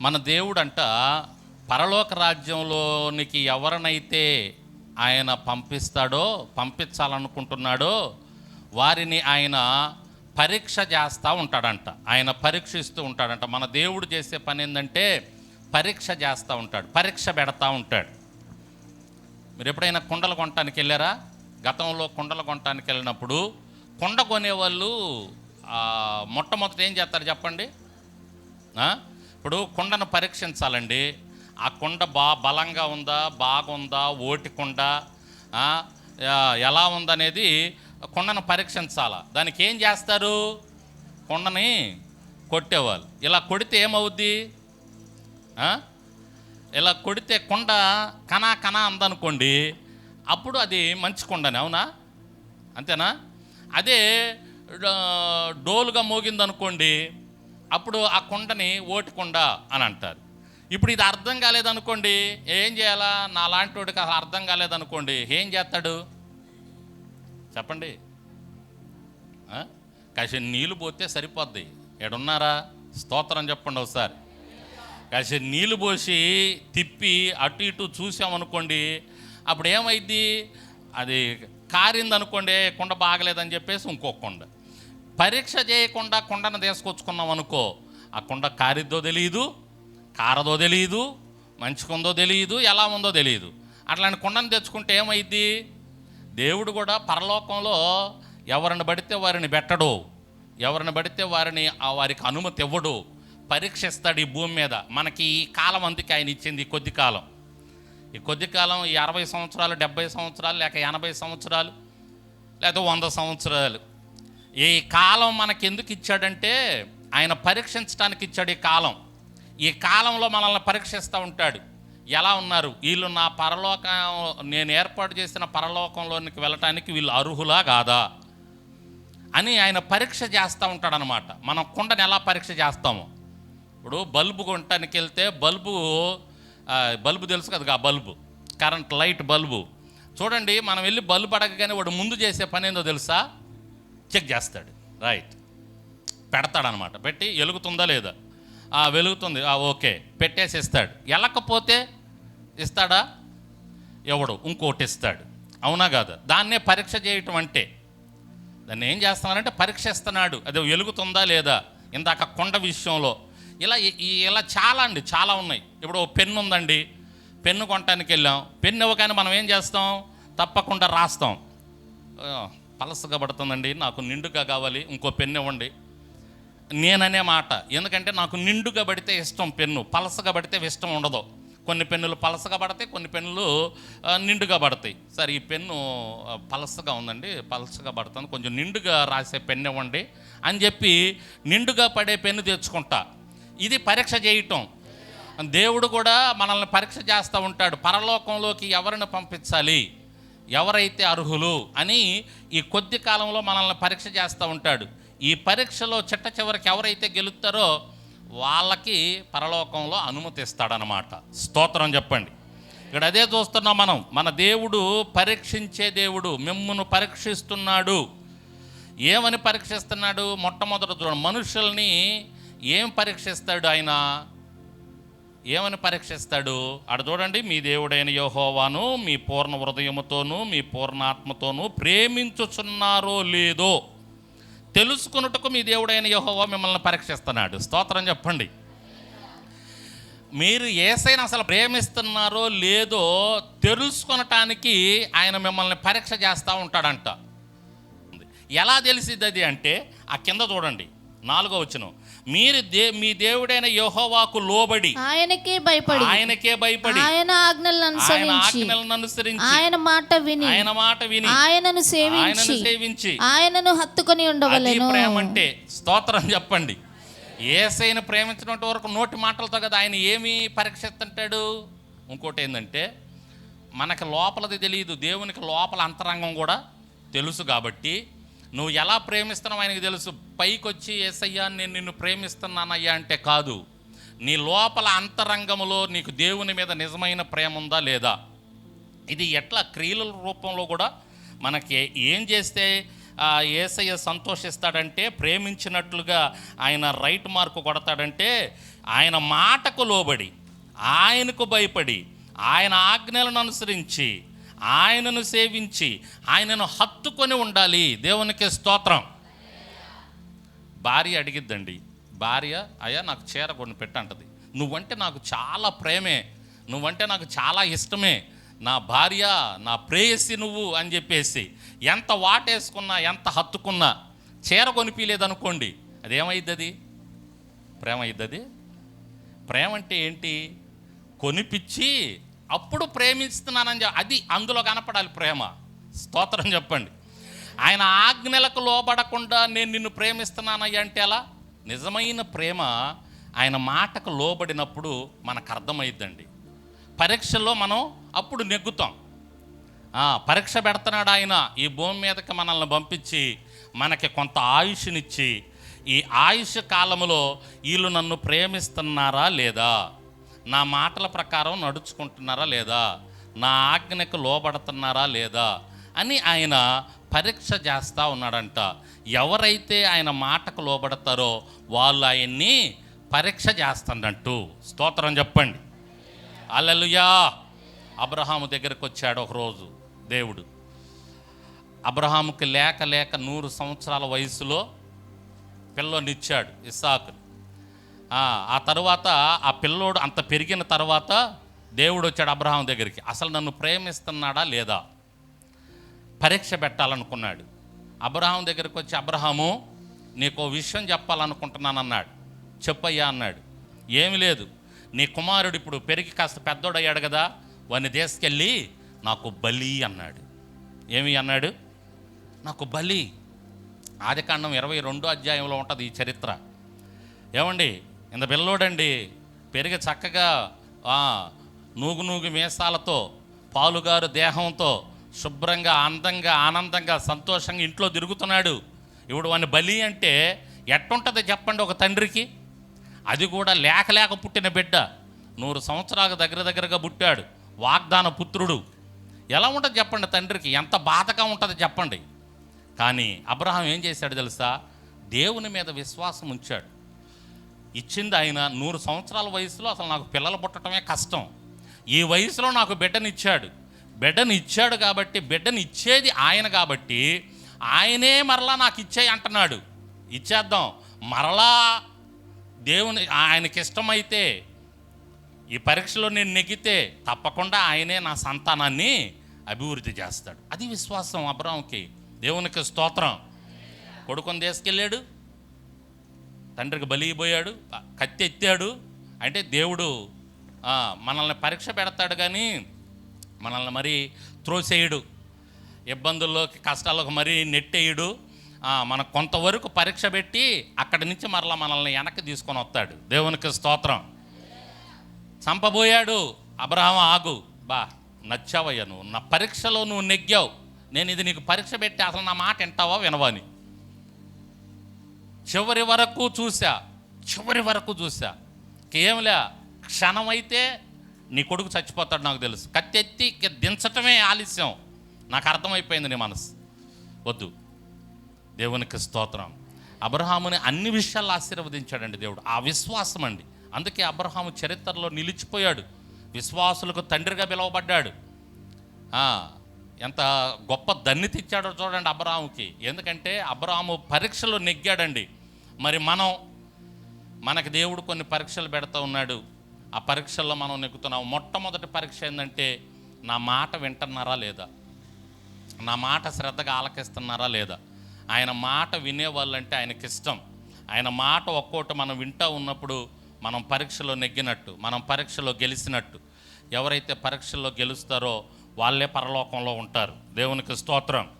మన దేవుడంట పరలోక రాజ్యంలోనికి ఎవరినైతే ఆయన పంపిస్తాడో పంపించాలనుకుంటున్నాడో వారిని ఆయన పరీక్ష చేస్తూ ఉంటాడంట. ఆయన పరీక్షిస్తూ ఉంటాడంట. మన దేవుడు చేసే పని ఏంటంటే పరీక్ష చేస్తూ ఉంటాడు పరీక్ష పెడతా ఉంటాడు. మీరు ఎప్పుడైనా కుండలు కొనటానికి వెళ్ళారా? గతంలో కుండలు కొనటానికి వెళ్ళినప్పుడు కుండ కొనేవాళ్ళు మొట్టమొదట ఏం చేస్తారు చెప్పండి? ఇప్పుడు కుండను పరీక్షించాలండి. ఆ కుండ బా బలంగా ఉందా బాగుందా ఓటి కుండ ఎలా ఉందనేది కుండను పరీక్షించాలా. దానికి ఏం చేస్తారు? కుండని కొట్టేవాళ్ళు. ఇలా కొడితే ఏమవుద్ది? ఇలా కొడితే కుండ కనా కనా అందనుకోండి అప్పుడు అది మంచి కుండని అవునా? అంతేనా? అదే డోలుగా మోగిందనుకోండి అప్పుడు ఆ కుండని ఓటి కుండ అని అంటారు. ఇప్పుడు ఇది అర్థం కాలేదనుకోండి ఏం చేయాలా? నా లాంటి వాడికి అసలు అర్థం కాలేదనుకోండి ఏం చేస్తాడు? చెప్పండి. కాసి నీళ్ళు పోతే సరిపోద్ది. ఎడున్నారా స్తోత్రం చెప్పండి ఒకసారి. కాసి నీళ్ళు పోసి తిప్పి అటు ఇటు చూసామనుకోండి అప్పుడు ఏమైద్ది అది కారింది అనుకోండి కుండ బాగలేదని చెప్పేసి ఇంకో కుండ. పరీక్ష చేయకుండా కుండను తీసుకొచ్చుకున్నాం అనుకో ఆ కుండ కారిద్దో తెలియదు కారదో తెలియదు మంచుకుందో తెలియదు ఎలా ఉందో తెలియదు అట్లాంటి కుండను తెచ్చుకుంటే ఏమైద్ది? దేవుడు కూడా పరలోకంలో ఎవరిని పడితే వారిని పెట్టడు. ఎవరిని పడితే వారిని ఆ వారికి అనుమతి ఇవ్వడు. పరీక్షిస్తాడు ఈ భూమి మీద. మనకి ఈ కాలం అందుకే ఆయన ఇచ్చింది ఈ కొద్ది కాలం. ఈ కొద్ది కాలం ఈ అరవై సంవత్సరాలు డెబ్బై సంవత్సరాలు లేక ఎనభై సంవత్సరాలు లేదా వంద సంవత్సరాలు. ఈ కాలం మనకి ఎందుకు ఇచ్చాడంటే ఆయన పరీక్షించడానికి ఇచ్చాడు ఈ కాలం. ఈ కాలంలో మనల్ని పరీక్షిస్తూ ఉంటాడు. ఎలా ఉన్నారు? వీళ్ళు నా పరలోకం నేను ఏర్పాటు చేసిన పరలోకంలోనికి వెళ్ళటానికి వీళ్ళు అర్హులా కాదా? అని ఆయన పరీక్ష చేస్తూ ఉంటాడనమాట మనం కుండని ఎలా పరీక్ష చేస్తాము? ఇప్పుడు బల్బు కొనటానికి వెళ్తే బల్బు బల్బు తెలుసు కదా ఆ బల్బు కరెంట్ లైట్ బల్బు. చూడండి మనం వెళ్ళి బల్బు అడగగానే వాడు ముందు చేసే పని ఏందో తెలుసా? చెక్ చేస్తాడు. రైట్. పెడతాడనమాట. పెట్టి వెలుగుతుందా లేదా? ఆ, వెలుగుతుంది. ఆ, ఓకే. పెట్టేసి ఇస్తాడు వెళ్ళకపోతే ఇస్తాడా? ఎవడు? ఇంకోటి ఇస్తాడు. అవునా కాదా? దాన్నే పరీక్ష చేయటం అంటే. దాన్ని ఏం చేస్తున్నారంటే పరీక్షిస్తున్నాడు. అది వెలుగుతుందా లేదా? ఇందాక కొండ విషయంలో. ఇలా ఇలా చాలా అండి. చాలా ఉన్నాయి. ఇప్పుడు ఓ పెన్ను ఉందండి. పెన్ను కొనటానికి వెళ్ళాం. పెన్ను ఇవ్వగానే మనం ఏం చేస్తాం? తప్పకుండా రాస్తాం. పలసగా పడుతుందండి. నాకు నిండుగా కావాలి. ఇంకో పెన్ను ఇవ్వండి. నేననే మాట. ఎందుకంటే నాకు నిండుగా పడితే ఇష్టం పెన్ను. పలసగా పడితే ఇష్టం ఉండదు. కొన్ని పెన్నులు పలసగా పడతాయి కొన్ని పెన్నులు నిండుగా పడతాయి. సరే ఈ పెన్ను పలసగా ఉందండి. పలసగా పడుతుంది కొంచెం నిండుగా రాసే పెన్ను ఇవ్వండి అని చెప్పి నిండుగా పడే పెన్ను తెచ్చుకుంటా. ఇది పరీక్ష చేయటం. దేవుడు కూడా మనల్ని పరీక్ష చేస్తూ ఉంటాడు. పరలోకంలోకి ఎవరిని పంపించాలి? ఎవరైతే అర్హులు అని ఈ కొద్ది కాలంలో మనల్ని పరీక్ష చేస్తూ ఉంటాడు. ఈ పరీక్షలో చిట్ట చివరికి ఎవరైతే గెలుస్తారో వాళ్ళకి పరలోకంలో అనుమతిస్తాడనమాట స్తోత్రం చెప్పండి. ఇక్కడ అదే చూస్తున్నాం మనం. మన దేవుడు పరీక్షించే దేవుడు మిమ్మును పరీక్షిస్తున్నాడు. ఏమని పరీక్షిస్తున్నాడు? మొట్టమొదటి చూడండి. మనుషుల్ని ఏం పరీక్షిస్తాడు ఆయన? ఏమని పరీక్షిస్తాడు? అక్కడ చూడండి మీ దేవుడైన యెహోవాను మీ పూర్ణ హృదయముతోనూ మీ పూర్ణాత్మతోనూ ప్రేమించుచున్నారో లేదో తెలుసుకున్నట్టుకు మీ దేవుడైన యెహోవా మిమ్మల్ని పరీక్షిస్తున్నాడు. స్తోత్రం చెప్పండి. మీరు ఏసైనా అసలు ప్రేమిస్తున్నారో లేదో తెలుసుకొనటానికి ఆయన మిమ్మల్ని పరీక్ష చేస్తూ ఉంటాడంట. ఎలా తెలిసిద్ది అది అంటే ఆ కింద చూడండి నాలుగో వచనం. మీరు దే మీ దేవుడైన యెహోవాకు లోబడి ఆయనకే భయపడి ఆయనకే భయపడి ఆయన ఆజ్ఞలను అనుసరించి ఆజ్ఞలను అనుసరించి ఆయన మాట విని ఆయన మాట విని ఆయనను ఆయనను సేవించి. సేవించి ఆయనను హత్తుకొని ఉండవలెను. ప్రేమ అంటే స్తోత్రం చెప్పండి. ఏసైన ప్రేమించినంత వరకు నోటి మాటలతో కదా ఆయన ఏమి పరీక్షిస్తుంటాడు? ఇంకోటి ఏంటంటే మనకి లోపలది తెలియదు దేవునికి లోపల అంతరంగం కూడా తెలుసు కాబట్టి నువ్వు ఎలా ప్రేమిస్తున్నావు ఆయనకి తెలుసు. పైకి వచ్చి ఏసయ్యా నేను నిన్ను ప్రేమిస్తున్నానయ్యా అంటే కాదు. నీ లోపల అంతరంగములో నీకు దేవుని మీద నిజమైన ప్రేమ ఉందా లేదా? ఇది ఎట్లా క్రియల రూపంలో కూడా మనకి ఏం చేస్తే ఏసయ్య సంతోషిస్తాడంటే ప్రేమించినట్లుగా ఆయన రైట్ మార్కు కొడతాడంటే ఆయన మాటకు లోబడి ఆయనకు భయపడి ఆయన ఆజ్ఞలను అనుసరించి ఆయనను సేవించి ఆయనను హత్తుకొని ఉండాలి. దేవునికి స్తోత్రం. భార్య అడిగిద్దండి భార్య అయ్యా నాకు చీర కొని పెట్టంటది నువ్వంటే నాకు చాలా ప్రేమే నువ్వంటే నాకు చాలా ఇష్టమే. నా భార్య నా ప్రేయసి నువ్వు అని చెప్పేసి ఎంత వాటేసుకున్నా ఎంత హత్తుకున్నా చీర కొనిపించలేదనుకోండి అదేమైద్ది అది ప్రేమ అయిద్దది? ప్రేమ అంటే ఏంటి? కొనిపించి అప్పుడు ప్రేమిస్తున్నానని చె- అది అందులో కనపడాలి ప్రేమ. స్తోత్రం చెప్పండి. ఆయన ఆజ్ఞలకు లోబడకుండా నేను నిన్ను ప్రేమిస్తున్నానయ్య అంటే ఎలా? నిజమైన ప్రేమ ఆయన మాటకు లోబడినప్పుడు మనకు అర్థమైద్దండి. పరీక్షల్లో మనం అప్పుడు నెగ్గుతాం. పరీక్ష పెడుతున్నాడు ఆయన. ఈ భూమి మీదకి మనల్ని పంపించి మనకి కొంత ఆయుష్నిచ్చి ఈ ఆయుష్ కాలంలో వీళ్ళు నన్ను ప్రేమిస్తున్నారా లేదా? నా మాటల ప్రకారం నడుచుకుంటున్నారా లేదా? నా ఆజ్ఞకు లోబడుతున్నారా లేదా? అని ఆయన పరీక్ష చేస్తూ ఉన్నాడంట. ఎవరైతే ఆయన మాటకు లోబడతారో వాళ్ళు ఆయన్ని పరీక్ష చేస్తాడంటూ. స్తోత్రం చెప్పండి. అల్లెలుయా అబ్రహాము దగ్గరికి వచ్చాడు ఒకరోజు దేవుడు. అబ్రహాముకి లేక లేక నూరు సంవత్సరాల వయసులో పిల్లోనిచ్చాడు ఇస్సాకు ఆ తర్వాత ఆ పిల్లోడు అంత పెరిగిన తర్వాత దేవుడు వచ్చాడు అబ్రహాం దగ్గరికి. అసలు నన్ను ప్రేమిస్తున్నాడా లేదా? పరీక్ష పెట్టాలనుకున్నాడు. అబ్రహాం దగ్గరికి వచ్చి అబ్రహాము నీకు విషయం చెప్పాలనుకుంటున్నాను అన్నాడు చెప్పయ్యా అన్నాడు. ఏమి లేదు. నీ కుమారుడు ఇప్పుడు పెరిగి కాస్త పెద్దోడయ్యాడు కదా. వాడిని తీసుకెళ్ళి నాకు బలి అన్నాడు. ఏమి అన్నాడు? నాకు బలి. ఆదికాండం ఇరవై రెండో అధ్యాయంలో ఉంటుంది ఈ చరిత్ర. ఏమండి? ఇంత పిల్లోడండి. పెరిగి చక్కగా నూగు నూగు మీసాలతో పాలుగారు దేహంతో శుభ్రంగా అందంగా ఆనందంగా సంతోషంగా ఇంట్లో తిరుగుతున్నాడు. ఇప్పుడు వాని బలి అంటే ఎట్టుంటుంది చెప్పండి ఒక తండ్రికి? అది కూడా లేక లేక పుట్టిన బిడ్డ. నూరు సంవత్సరాలకు దగ్గర దగ్గరగా పుట్టాడు. వాగ్దాన పుత్రుడు. ఎలా ఉంటుంది చెప్పండి తండ్రికి? ఎంత బాధగా ఉంటుంది చెప్పండి. కానీ అబ్రహాం ఏం చేశాడు తెలుసా? దేవుని మీద విశ్వాసం ఉంచాడు. ఇచ్చింది ఆయన నూరు సంవత్సరాల వయసులో అసలు నాకు పిల్లలు పుట్టడమే కష్టం. ఈ వయసులో నాకు బిడ్డనిచ్చాడు. బిడ్డని ఇచ్చాడు కాబట్టి బిడ్డని ఇచ్చేది ఆయన కాబట్టి ఆయనే మరలా నాకు ఇచ్చేయి అంటున్నాడు. ఇచ్చేద్దాం. మరలా దేవుని ఆయనకి ఇష్టమైతే ఈ పరీక్షలో నేను నెగ్గితే తప్పకుండా ఆయనే నా సంతానాన్ని అభివృద్ధి చేస్తాడు. అది విశ్వాసం అబ్రాంకి దేవునికి స్తోత్రం. కొడుకుని తీసుకెళ్ళాడు. తండ్రికి బలిగిపోయాడు కత్తి ఎత్తాడు. అంటే దేవుడు మనల్ని పరీక్ష పెడతాడు కానీ మనల్ని మరీ త్రోసేయడు. ఇబ్బందుల్లోకి కష్టాల్లోకి మరీ నెట్టేయడు. మన కొంతవరకు పరీక్ష పెట్టి అక్కడి నుంచి మరలా మనల్ని వెనక్కి తీసుకొని వస్తాడు. దేవునికి స్తోత్రం. చంపబోయాడు. అబ్రహం ఆగు. బా నచ్చావయ్యా నువ్వు. నా పరీక్షలో నువ్వు నెగ్గావు. నేను ఇది నీకు పరీక్ష పెట్టి అసలు నా మాట వింటావా వినవని చివరి వరకు చూసా చివరి వరకు చూసా కేవలం క్షణమైతే నీ కొడుకు చచ్చిపోతాడు నాకు తెలుసు. కత్తెత్తి దించటమే ఆలస్యం. నాకు అర్థమైపోయింది నీ మనసు. వద్దు. దేవునికి స్తోత్రం. అబ్రహాముని అన్ని విషయాల్లో ఆశీర్వదించాడండి దేవుడు. ఆ విశ్వాసం అండి. అందుకే అబ్రహాము చరిత్రలో నిలిచిపోయాడు. విశ్వాసులకు తండ్రిగా పిలువబడ్డాడు. ఎంత గొప్ప దన్ని తెచ్చాడో చూడండి అబ్రహాముకి. ఎందుకంటే అబ్రహాము పరీక్షలో నెగ్గాడండి. మరి మనం మనకు దేవుడు కొన్ని పరీక్షలు పెడతా ఉన్నాడు. ఆ పరీక్షల్లో మనం నెగ్గుతున్నాం. మొట్టమొదటి పరీక్ష ఏంటంటే నా మాట వింటున్నారా లేదా? నా మాట శ్రద్ధగా ఆలకిస్తున్నారా లేదా? ఆయన మాట వినేవాళ్ళంటే ఆయనకి ఇష్టం. ఆయన మాట ఒక్కోటి మనం వింటూ ఉన్నప్పుడు మనం పరీక్షలో నెగ్గినట్టు మనం పరీక్షలో గెలిచినట్టు. ఎవరైతే పరీక్షల్లో గెలుస్తారో వాళ్ళే పరలోకంలో ఉంటారు. దేవునికి స్తోత్రం.